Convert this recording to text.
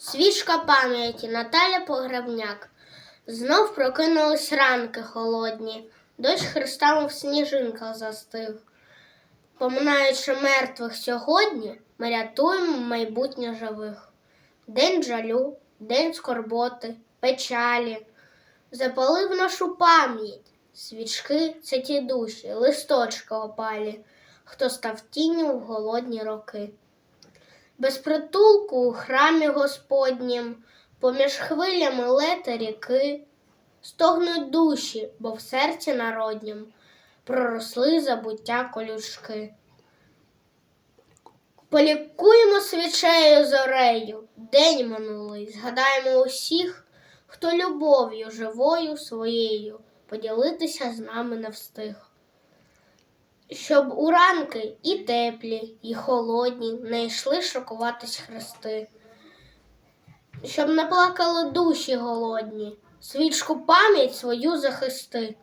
Свічка пам'яті Наталя Погребняк. Знов прокинулись ранки холодні, дощ хрестами в сніжинках застиг. Поминаючи мертвих сьогодні, ми рятуємо майбутнє живих. День жалю, день скорботи, печалі. Запалив нашу пам'ять. Свічки це ті душі, листочки опалі, хто став тінню в голодні роки. Без притулку у храмі Господнім, поміж хвилями лета ріки, стогнуть душі, бо в серці народнім проросли забуття колючки. Полікуємо свічею зорею, день минулий, згадаємо усіх, хто любов'ю живою своєю поділитися з нами не встиг. Щоб уранки і теплі, і холодні не йшли шокуватись хрести, щоб не плакали душі голодні, свічку пам'ять свою захисти.